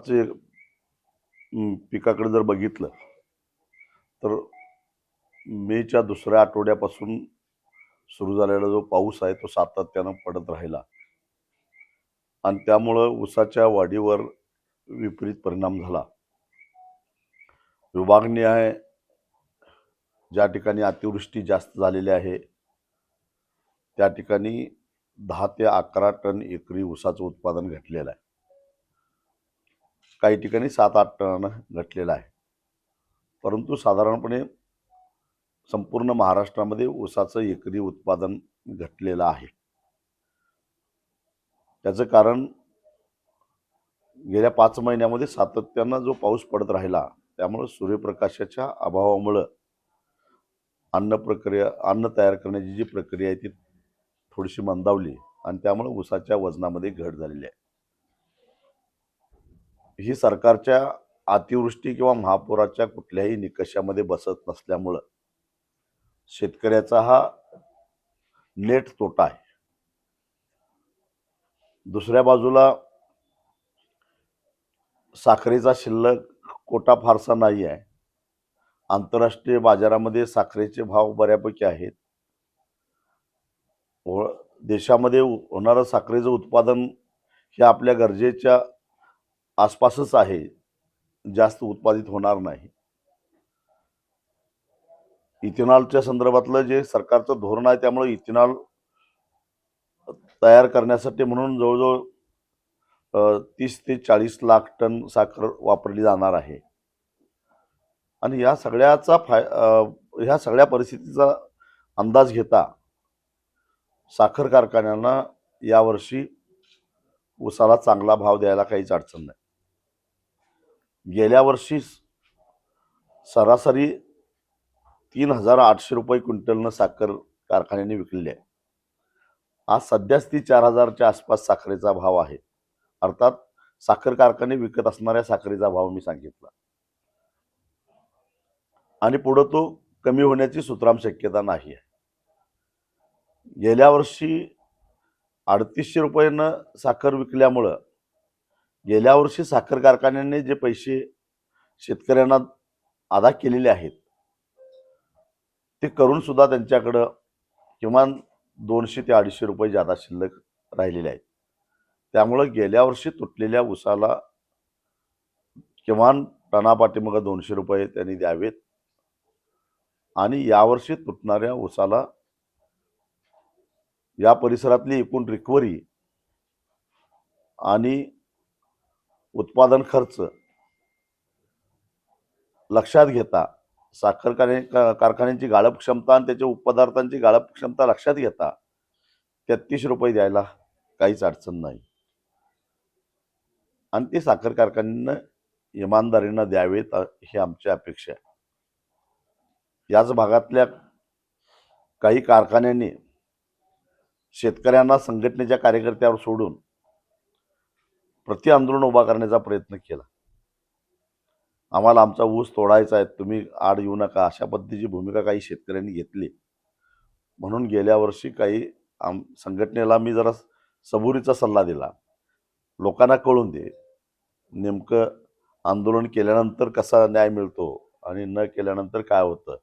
भाताचे पिकाकडे जर बघितलं तर मेच्या दुसऱ्या आठवड्यापासून सुरू झालेला जो पाऊस आहे तो सातत्यानं पडत राहिला. आणि त्यामुळं ऊसाच्या वाढीवर विपरीत परिणाम झाला. विभागनिहाय ज्या ठिकाणी अतिवृष्टी जास्त झालेली आहे त्या ठिकाणी दहा ते अकरा टन एकरी ऊसाचं उत्पादन घटलेलं आहे. काही ठिकाणी सात आठ टनानं घटलेला आहे. परंतु साधारणपणे संपूर्ण महाराष्ट्रामध्ये ऊसाचं एकरी उत्पादन घटलेलं आहे. त्याचं कारण गेल्या पाच महिन्यामध्ये सातत्यानं जो पाऊस पडत राहिला त्यामुळं सूर्यप्रकाशाच्या अभावामुळं अन्न प्रक्रिया अन्न तयार करण्याची जी प्रक्रिया आहे ती थोडीशी मंदावली आणि त्यामुळे ऊसाच्या वजनामध्ये घट झालेली आहे. ही सरकारच्या अतिवृष्टी किंवा महापुराच्या कुठल्याही निकषामध्ये बसत नसल्यामुळं शेतकऱ्याचा हा नेट तोटा आहे. दुसऱ्या बाजूला साखरेचा शिल्लक कोटा फारसा नाही आहे. आंतरराष्ट्रीय बाजारामध्ये साखरेचे भाव बऱ्यापैकी आहेत. व देशामध्ये होणारं साखरेचं उत्पादन हे आपल्या गरजेच्या आसपासच आहे जास्त उत्पादित होणार नाही. इथेनॉलच्या संदर्भातलं जे सरकारचं धोरण आहे त्यामुळे इथेनॉल तयार करण्यासाठी म्हणून जवळजवळ तीस ते चाळीस लाख टन साखर वापरली जाणार आहे. आणि या सगळ्याचा फाय ह्या सगळ्या परिस्थितीचा अंदाज घेता साखर कारखान्यांना यावर्षी ऊसाला चांगला भाव द्यायला काहीच अडचण नाही. गेल्या वर्षी सरासरी तीन हजार आठशे रुपये क्विंटलनं साखर कारखान्याने विकलेली आहे. आज सध्याच ती चार हजारच्या आसपास साखरेचा भाव आहे. अर्थात साखर कारखाने विकत असणाऱ्या साखरेचा भाव मी सांगितला. आणि पुढं तो कमी होण्याची सुतराम शक्यता नाही आहे. गेल्या वर्षी अडतीसशे रुपयानं साखर विकल्यामुळं गेल्या वर्षी साखर कारखान्यांनी जे पैसे शेतकऱ्यांना अदा केलेले आहेत ते करून सुद्धा त्यांच्याकडं किमान दोनशे ते अडीचशे रुपये जादा शिल्लक राहिलेले आहेत. त्यामुळं गेल्या वर्षी तुटलेल्या उसाला किमान टनापाठीमागं दोनशे रुपये त्यांनी द्यावेत आणि यावर्षी तुटणाऱ्या ऊसाला या परिसरातली एकूण रिकव्हरी आणि उत्पादन खर्च. लक्षात घेता. साखर कारखाने कारखान्यांची गाळप क्षमता आणि त्याच्या उपपदार्थांची गाळप क्षमता लक्षात घेता. तेहतीस रुपये द्यायला काहीच अडचण नाही. आणि ते साखर कारखान्यांना इमानदारीनं द्यावेत ही आमची अपेक्षा आहे. याच भागातल्या काही कारखान्यांनी शेतकऱ्यांना संघटनेच्या कार्यकर्त्यावर सोडून प्रति आंदोलन उभा करण्याचा प्रयत्न केला. आम्हाला आमचा ऊस तोडायचा आहे तुम्ही आड येऊ नका अशा पद्धतीची भूमिका काही शेतकऱ्यांनी घेतली. म्हणून गेल्या वर्षी काही आम संघटनेला मी जरा सबुरीचा सल्ला दिला. लोकांना कळून दे नेमकं आंदोलन केल्यानंतर कसा न्याय मिळतो आणि न केल्यानंतर काय होतं.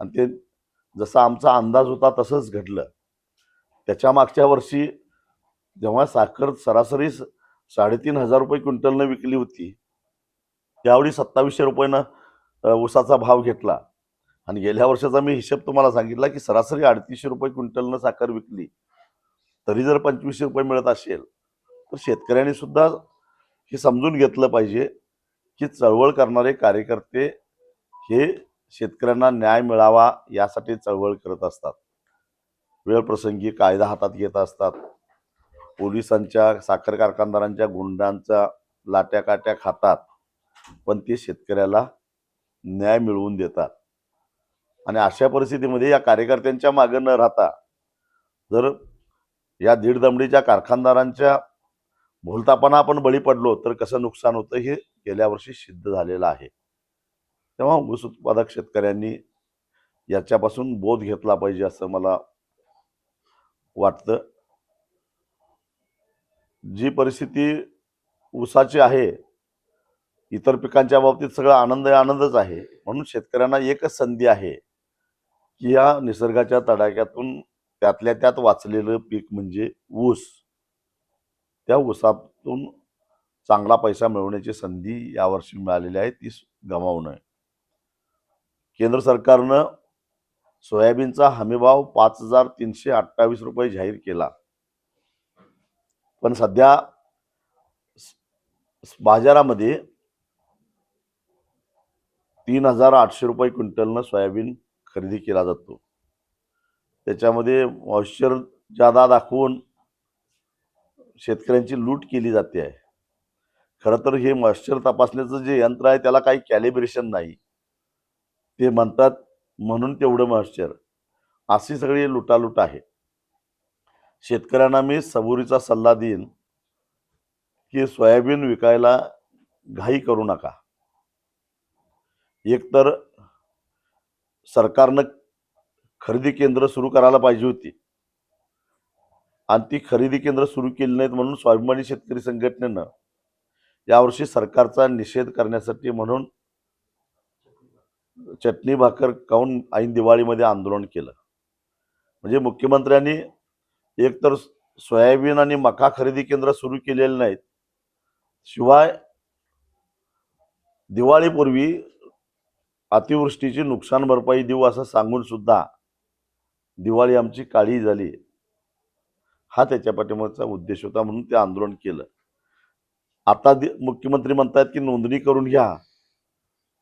आणि ते जसा आमचा अंदाज होता तसंच घडलं. त्याच्या मागच्या वर्षी जेव्हा साखर सरासरी साडेतीन हजार रुपये क्विंटलनं विकली होती. त्यावेळी सत्तावीसशे रुपयानं ऊसाचा भाव घेतला. आणि गेल्या वर्षाचा मी हिशेब तुम्हाला सांगितला की सरासरी अडतीसशे रुपये क्विंटलनं साखर विकली. तरी जर पंचवीसशे रुपये मिळत असेल तर शेतकऱ्यांनी सुद्धा हे समजून घेतलं पाहिजे की चळवळ करणारे कार्यकर्ते हे शेतकऱ्यांना न्याय मिळावा यासाठी चळवळ करत असतात. वेळप्रसंगी कायदा हातात घेत असतात. पोलिसांच्या साखर कारखानदारांच्या गुंडांचा लाट्या काट्या खातात पण ते शेतकऱ्याला न्याय मिळवून देतात. आणि अशा परिस्थितीमध्ये या कार्यकर्त्यांच्या मागे न राहता जर या दीड दमडीच्या कारखानदारांच्या भोलतापणा आपण बळी पडलो तर कसं नुकसान होतं हे गेल्या वर्षी सिद्ध झालेलं आहे. तेव्हा ऊस उत्पादक शेतकऱ्यांनी याच्यापासून बोध घेतला पाहिजे असं मला वाटतं. जी परिस्थिती ऊसाची आहे इतर पिकांच्या बाबतीत सगळं आनंद आनंदच आहे. म्हणून शेतकऱ्यांना एकच संधी आहे की या निसर्गाच्या तडाख्यातून त्यातल्या त्यात वाचलेलं पीक म्हणजे ऊस. त्या ऊसातून चांगला पैसा मिळवण्याची संधी यावर्षी मिळालेली आहे ती गमावू नये केंद्र सरकारनं सोयाबीनचा हमीभाव पाच हजार तीनशे अठ्ठावीस रुपये जाहीर केला. पण सध्या बाजारामध्ये तीन हजार आठशे रुपये क्विंटलनं सोयाबीन खरेदी केला जातो. त्याच्यामध्ये मॉइश्चर जादा दाखवून शेतकऱ्यांची लूट केली जाते आहे. खरं तर हे मॉइश्चर तपासण्याचं जे यंत्र आहे त्याला काही कॅलिब्रेशन नाही. ते म्हणतात म्हणून तेवढं मॉइश्चर. अशी सगळी लुटालूट आहे. शेतकऱ्यांना मी सबुरीचा सल्ला देईन की सोयाबीन विकायला घाई करू नका. एकतर सरकारनं खरेदी केंद्र सुरू करायला पाहिजे होती. आणि ती खरेदी केंद्र सुरू केली नाहीत म्हणून स्वाभिमानी शेतकरी संघटनेनं यावर्षी सरकारचा निषेध करण्यासाठी म्हणून चटणी भाकर खाऊन ऐन दिवाळीमध्ये आंदोलन केलं. म्हणजे मुख्यमंत्र्यांनी एकतर सोयाबीन आणि मका खरेदी केंद्र सुरू केलेले नाहीत. शिवाय दिवाळीपूर्वी अतिवृष्टीची नुकसान भरपाई देऊ असं सांगून सुद्धा दिवाळी आमची काळी झाली. हा त्याच्या पाठिंबाचा उद्देश होता म्हणून ते आंदोलन केलं. आता दि- मुख्यमंत्री म्हणतात की नोंदणी करून घ्या.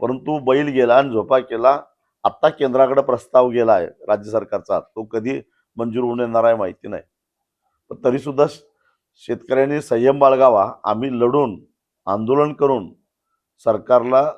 परंतु बैल गेला आणि झोपा केला. आत्ता केंद्राकडे प्रस्ताव गेला आहे राज्य सरकारचा. तो कधी मंजूर होऊन येणार आहे माहिती नाही. पण तरी सुद्धा शेतकऱ्यांनी संयम बाळगावा. आम्ही लढून आंदोलन करून सरकारला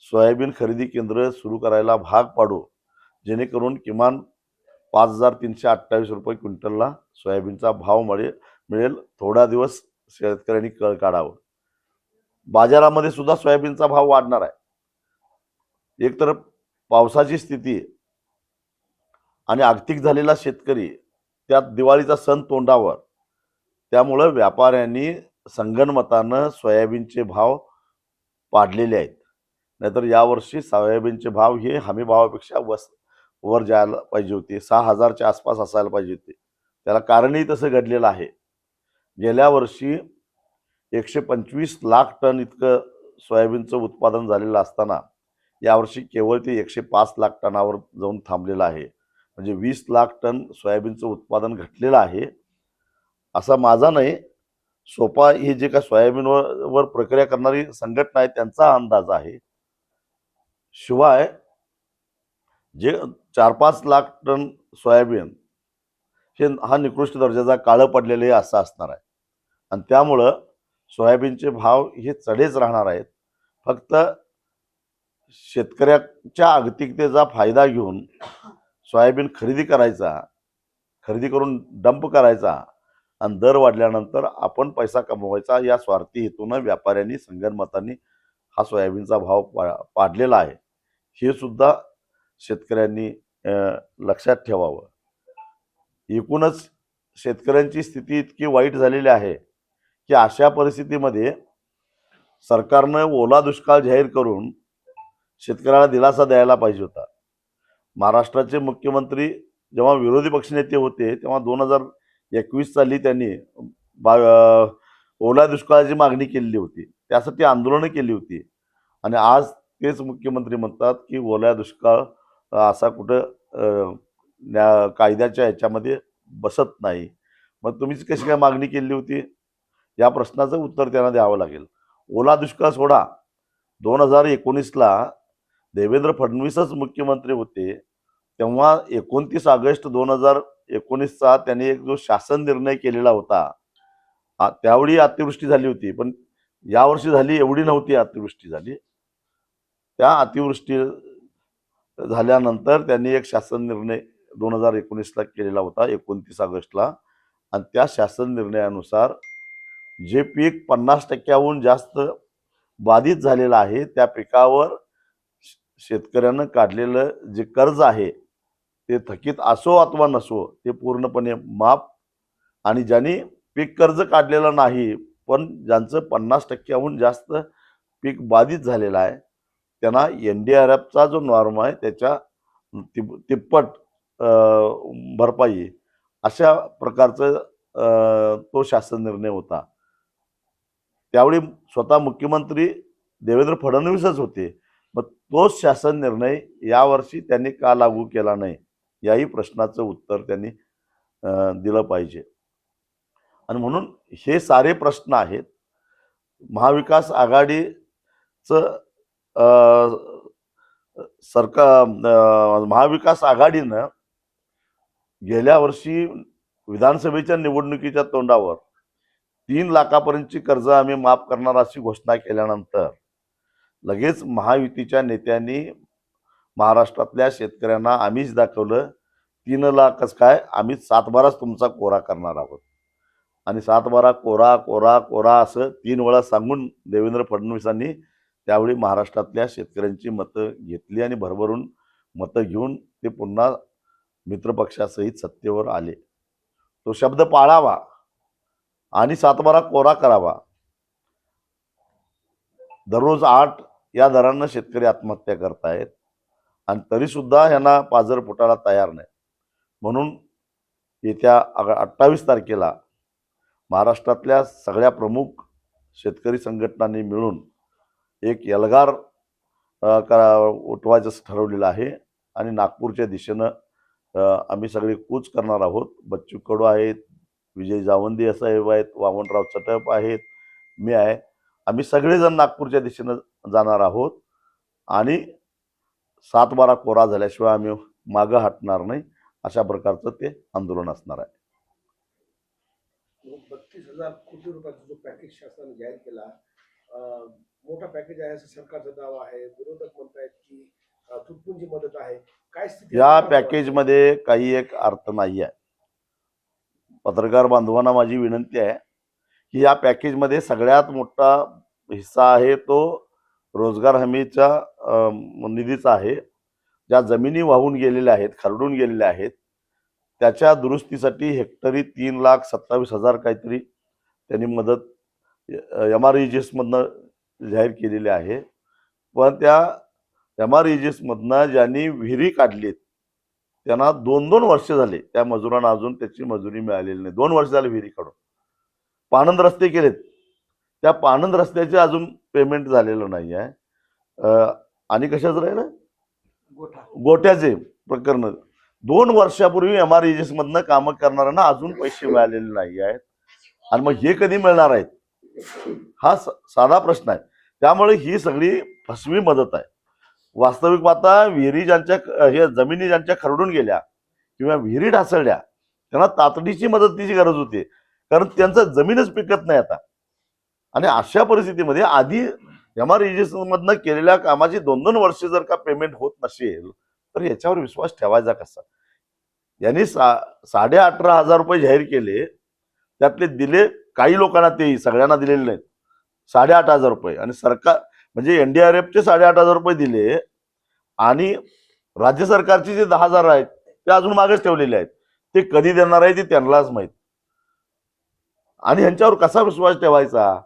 सोयाबीन खरेदी केंद्र सुरू करायला भाग पाडू. जेणेकरून किमान पाच हजार तीनशे अठ्ठावीस रुपये क्विंटलला सोयाबीनचा भाव मिळेल मिळेल. थोडा दिवस शेतकऱ्यांनी कळ काढावं. बाजारामध्ये सुद्धा सोयाबीनचा भाव वाढणार आहे. एकतर पावसाची स्थिती आणि आर्थिक झालेला शेतकरी त्यात दिवाळीचा सण तोंडावर. त्यामुळं व्यापाऱ्यांनी संगणमतानं सोयाबीनचे भाव पाडलेले आहेत. नाहीतर यावर्षी सोयाबीनचे भाव हे हमी भावापेक्षा वस वर जायला पाहिजे होते. सहा हजारच्या आसपास असायला पाहिजे होते. त्याला कारणही तसं घडलेलं आहे. गेल्या वर्षी एकशे पंचवीस लाख टन इतकं सोयाबीनचं उत्पादन झालेलं असताना यावर्षी केवळ ते एकशे पाच लाख टनावर जाऊन थांबलेलं आहे. म्हणजे वीस लाख टन सोयाबीनचं उत्पादन घटलेलं आहे असा माझा नाही. सोपा ही जे का सोयाबीनवर वर प्रक्रिया करणारी संघटना आहे त्यांचा अंदाज आहे. शिवाय जे चार पाच लाख टन सोयाबीन हे हा निकृष्ट दर्जाचा काळं पडलेलं असं असणार आहे. आणि त्यामुळं सोयाबीनचे भाव हे चढेच राहणार आहेत. फक्त शेतकऱ्याच्या अगतिकतेचा फायदा घेऊन सोयाबीन खरेदी करायचा खरेदी करून डंप करायचा आणि दर वाढल्यानंतर आपण पैसा कमवायचा या स्वार्थी हेतूनं व्यापाऱ्यांनी संगणमतांनी हा सोयाबीनचा भाव पा पाडलेला आहे. हे सुद्धा शेतकऱ्यांनी लक्षात ठेवावं. एकूणच शेतकऱ्यांची स्थिती इतकी वाईट झालेली आहे की अशा परिस्थितीमध्ये सरकारनं ओला दुष्काळ जाहीर करून शेतकऱ्याला दिलासा द्यायला पाहिजे होता. महाराष्ट्राचे मुख्यमंत्री जेव्हा विरोधी पक्षनेते होते तेव्हा दोन हजार एकवीस साली त्यांनी बा ओला दुष्काळाची मागणी केलेली होती. त्यासाठी आंदोलनं केली होती. आणि आज तेच मुख्यमंत्री म्हणतात की ओला दुष्काळ असा कुठं न्या कायद्याच्या ह्याच्यामध्ये बसत नाही. मग तुम्हीच कशी काय मागणी केली होती? या प्रश्नाचं उत्तर त्यांना द्यावं लागेल. ओला दुष्काळ सोडा. दोन हजार एकोणीसला देवेंद्र फडणवीसच मुख्यमंत्री होते तेव्हा एकोणतीस ऑगस्ट दोन हजार एकोणीसचा त्यांनी एक जो शासन निर्णय केलेला होता त्यावेळी अतिवृष्टी झाली होती. पण यावर्षी झाली एवढी नव्हती अतिवृष्टी झाली. त्या अतिवृष्टी झाल्यानंतर त्यांनी एक शासन निर्णय दोन हजार एकोणीसला केलेला होता एकोणतीस ऑगस्टला. आणि त्या शासन निर्णयानुसार जे पीक पन्नास टक्क्याहून जास्त बाधित झालेलं आहे त्या पिकावर शेतकऱ्यानं काढलेलं जे कर्ज आहे ते थकीत असो अथवा नसो ते पूर्णपणे माफ आणि ज्यांनी पीक कर्ज काढलेलं नाही पण ज्यांचं पन्नास टक्क्याहून जास्त पीक बाधित झालेलं आहे त्यांना एन डी आर एफचा जो नॉर्म आहे त्याच्या तिप तिप्पट अं, भरपाई अशा प्रकारचं अं, तो शासन निर्णय होता. त्यावेळी स्वतः मुख्यमंत्री देवेंद्र फडणवीसच होते. मग तोच शासन निर्णय यावर्षी त्यांनी का लागू केला नाही याही प्रश्नाचं उत्तर त्यांनी दिलं पाहिजे. आणि म्हणून हे सारे प्रश्न आहेत. महाविकास आघाडीचं सरकार महाविकास आघाडीनं गेल्या वर्षी विधानसभेच्या निवडणुकीच्या तोंडावर तीन लाखापर्यंतची कर्ज आम्ही माफ करणार अशी घोषणा केल्यानंतर लगेच महायुतीच्या नेत्यांनी महाराष्ट्रातल्या शेतकऱ्यांना आम्हीच दाखवलं. तीन लाखच काय? आम्ही सातबाराच तुमचा कोरा करणार आहोत. आणि सातबारा कोरा कोरा कोरा असं तीन वेळा सांगून देवेंद्र फडणवीसांनी त्यावेळी महाराष्ट्रातल्या शेतकऱ्यांची मतं घेतली आणि भरभरून मतं घेऊन ते पुन्हा मित्रपक्षासहित सत्तेवर आले. तो शब्द पाळावा आणि सातबारा कोरा करावा. दररोज आठ या दरानं शेतकरी आत्महत्या करतायत. आणि तरीसुद्धा ह्यांना यांना पाजर फुटायला तयार नाही म्हणून येत्या अठ्ठावीस तारखेला महाराष्ट्रातल्या सगळ्या प्रमुख शेतकरी संघटनांनी मिळून एक एल्गार करा उठवायचं ठरवलेलं आहे. आणि नागपूरच्या दिशेनं आम्ही सगळे कूच करणार आहोत. बच्चू कडू आहेत विजय जावंदी साहेब आहेत वामनराव चटप आहेत मी आहे. आम्ही सगळेजण नागपूरच्या दिशेनं जाणार आहोत. आणि सात बारा कोरा झाल्याशिवाय आम्ही मागं हटणार नाही. अशा प्रकारचं ते आंदोलन असणार आहे. बत्तीस हजार कोटी रुपयाचा जो पॅकेज शासनाने जाहीर केला मोठा पॅकेज आहे असं सरकारचा दावा आहे. विरोधक म्हणतायत की तुटपुंजी मदत आहे. काय स्थिती या? पॅकेजमध्ये काही एक अर्थ नाही आहे पत्रकार बांधवांना माझी विनंती आहे की या पॅकेजमध्ये सगळ्यात मोठा हिस्सा आहे तो रोजगार हमीच्या निधीचा आहे. ज्या जमिनी वाहून गेलेल्या आहेत खरडून गेलेल्या आहेत त्याच्या दुरुस्तीसाठी हेक्टरी तीन लाख सत्तावीस हजार काहीतरी त्यांनी मदत एम आर ई जी एसमधनं जाहीर केलेली आहे. पण त्या एम आर ई जी एसमधनं ज्यांनी विहिरी काढलीत त्यांना दोन दोन वर्ष झाले त्या मजुरांना अजून त्याची मजुरी मिळालेली नाही. दोन वर्ष झाले विहिरी काढून. पाणंद रस्ते केलेत. त्या पाणंद रस्त्याचे अजून पेमेंट झालेलं नाही आहे अं, आणि कशाचं राहिलं? गोठा. गोट्याचे प्रकरण. दोन वर्षापूर्वी एम आर मधनं कामं करणाऱ्यांना अजून पैसे मिळालेले नाही आहेत. आणि मग हे कधी मिळणार आहेत? हा साधा प्रश्न आहे. त्यामुळे ही सगळी फसवी मदत आहे. वास्तविक पाहता विहिरी ज्यांच्या हे जमिनी ज्यांच्या खरडून गेल्या किंवा विहिरी ढासळल्या त्यांना तातडीची मदतीची गरज होती. कारण त्यांचं जमीनच पिकत नाही आता. आणि अशा परिस्थितीमध्ये आधी एम आर मधनं केलेल्या कामाची दोन दोन वर्ष जर का पेमेंट होत नसेल तर याच्यावर विश्वास ठेवायचा कसा? यांनी सा साडे अठरा हजार रुपये जाहीर केले त्यातले दिले काही लोकांना ते सगळ्यांना दिलेले नाहीत. साडेआठ हजार रुपये. आणि सरकार म्हणजे एनडीआरएफचे साडेआठ हजार रुपये दिले आणि राज्य सरकारचे जे दहा हजार आहेत ते अजून मागेच ठेवलेले आहेत. ते कधी देणार आहे ते त्यांनाच माहीत. आणि ह्यांच्यावर कसा विश्वास ठेवायचा?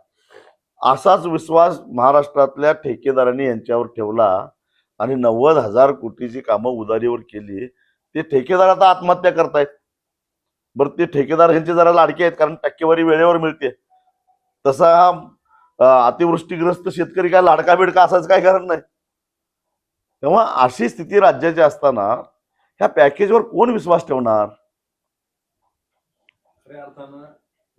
असाच विश्वास महाराष्ट्रातल्या ठेकेदारांनी यांच्यावर ठेवला आणि नव्वद हजार कोटीची कामं उधारीवर केली. ते ठेकेदार आता आत्महत्या करतायत. बरं ते ठेकेदार ह्यांचे जरा लाडके आहेत कारण टक्केवारी वेळेवर मिळते. तसा हा अतिवृष्टीग्रस्त शेतकरी काय लाडका बिडका असाच काय करत नाही. तेव्हा अशी स्थिती राज्याची असताना ह्या पॅकेजवर कोण विश्वास ठेवणार? अर्थानं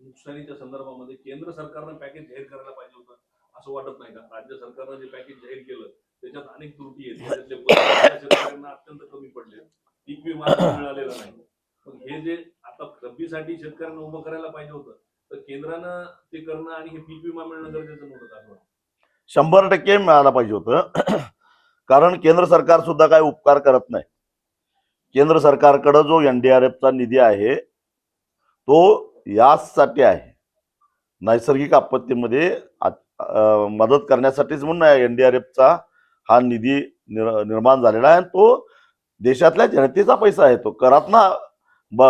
नुकसानीच्या संदर्भामध्ये केंद्र सरकारनं पॅकेज जाहीर करायला पाहिजे होतं. असं वाटत नाही का? राज्य सरकारनं जे पॅकेज जाहीर केलं त्याच्यात अनेक त्रुटी आहेत. त्याच्यातले शेतकऱ्यांना अत्यंत कमी पडले. पीक विमा मिळालेला नाही. मग हे जे आता रब्बीसाठी शेतकऱ्यांना उभं करायला पाहिजे होतं तर केंद्रानं ते करणं आणि हे पीक विमा मिळणं गरजेचं नव्हतं असं शंभर टक्के मिळायला पाहिजे होतं. कारण केंद्र सरकार सुद्धा काय उपकार करत नाही. केंद्र सरकारकडं जो एनडीआरएफचा निधी आहे तो यासाठी आहे. नैसर्गिक आपत्तीमध्ये मदत करण्यासाठीच म्हणून एन डी आर एफचा हा निधी निर- निर्माण झालेला आहे. आणि तो देशातल्या जनतेचा पैसा आहे. तो करातना ब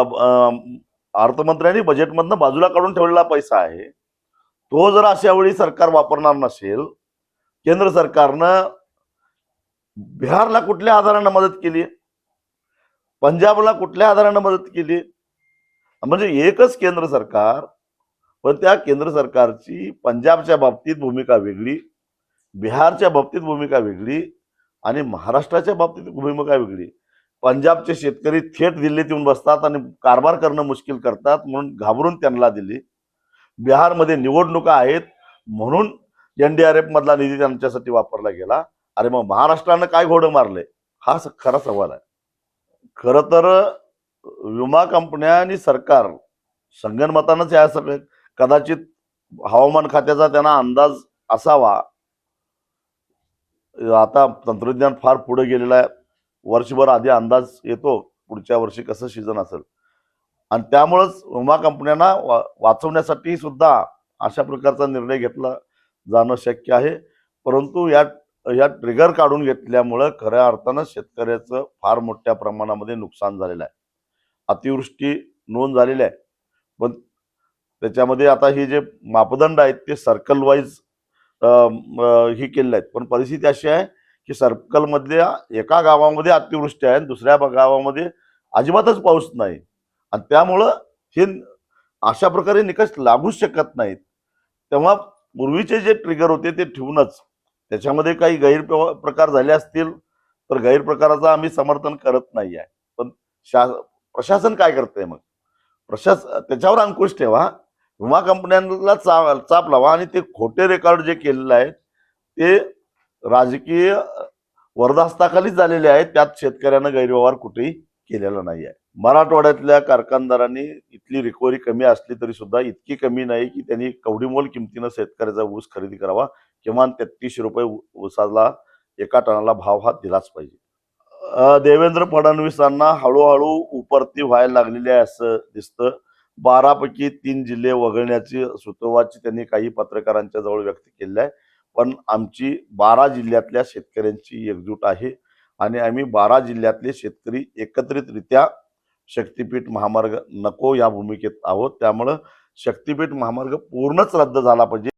अर्थमंत्र्यांनी बजेटमधनं बाजूला काढून ठेवलेला पैसा आहे. तो जर अशा वेळी सरकार वापरणार नसेल केंद्र सरकारनं बिहारला कुठल्या आधारानं मदत केली? पंजाबला कुठल्या आधारानं मदत केली? म्हणजे एकच केंद्र सरकार पण त्या केंद्र सरकारची पंजाबच्या बाबतीत भूमिका वेगळी बिहारच्या बाबतीत भूमिका वेगळी आणि महाराष्ट्राच्या बाबतीत भूमिका वेगळी. पंजाबचे शेतकरी थेट दिल्लीत येऊन बसतात आणि कारभार करणं मुश्किल करतात म्हणून घाबरून त्यांना दिली. बिहारमध्ये निवडणुका आहेत म्हणून एनडीआरएफ मधला निधी त्यांच्यासाठी वापरला गेला. अरे मग महाराष्ट्रानं काय घोडं मारलंय हा खरा सवाल आहे. खरं तर विमा कंपन्या आणि सरकार संगणमतानंच या सगळं. कदाचित हवामान खात्याचा त्यांना अंदाज असावा. आता तंत्रज्ञान फार पुढे गेलेलं आहे. वर्षभर आधी अंदाज येतो. पुढच्या वर्षी कसं सीझन असेल. आणि त्यामुळंच विमा कंपन्यांना वा वाचवण्यासाठी सुद्धा अशा प्रकारचा निर्णय घेतला जाणं शक्य आहे. परंतु या या ट्रिगर काढून घेतल्यामुळं खऱ्या अर्थानं शेतकऱ्याचं फार मोठ्या प्रमाणामध्ये नुकसान झालेलं आहे. अतिवृष्टी नोंद झालेली आहे. पण त्याच्यामध्ये आता हे जे मापदंड आहेत ते सर्कल वाईज ही केलेले आहेत. पण परिस्थिती अशी आहे की सर्कलमधल्या एका गावामध्ये अतिवृष्टी आहे आणि दुसऱ्या गावामध्ये अजिबातच पाऊस नाही. आणि त्यामुळं हे अशा प्रकारे निकष लागूच शकत नाहीत. तेव्हा पूर्वीचे जे ट्रिगर होते ते ठेवूनच. त्याच्यामध्ये काही गैरप्रकार प्रकार झाले असतील तर गैरप्रकाराचं आम्ही समर्थन करत नाही आहे पण शा प्रशासन काय करतंय मग? प्रशास त्याच्यावर अंकुश ठेवा. विमा कंपन्यांना चा चाप लावा आणि ते खोटे रेकॉर्ड जे केलेले आहेत ते राजकीय वरदास्ताखालीच झालेले आहेत. त्यात शेतकऱ्यानं गैरव्यवहार कुठेही केलेला नाही आहे. मराठवाड्यातल्या कारखानदारांनी इथली रिकव्हरी कमी असली तरी सुद्धा इतकी कमी नाही की त्यांनी कवडीमोल किमतीनं शेतकऱ्याचा ऊस खरेदी करावा. किमान तेहतीसशे रुपये ऊसाला एका टनाला भाव हा दिलाच पाहिजे. देवेंद्र फडणवीसांना हळूहळू उपरती व्हायला लागलेली आहे असं दिसतं. बारापैकी तीन जिल्हे वगळण्याची सुतोवाची त्यांनी काही पत्रकारांच्या जवळ व्यक्त केली आहे. पण आमची बारा जिल्ह्यातल्या शेतकऱ्यांची एकजूट आहे आणि आम्ही बारा जिल्ह्यातले शेतकरी एकत्रितरित्या शक्तीपीठ महामार्ग नको या भूमिकेत आहोत. त्यामुळं शक्तीपीठ महामार्ग पूर्णच रद्द झाला पाहिजे.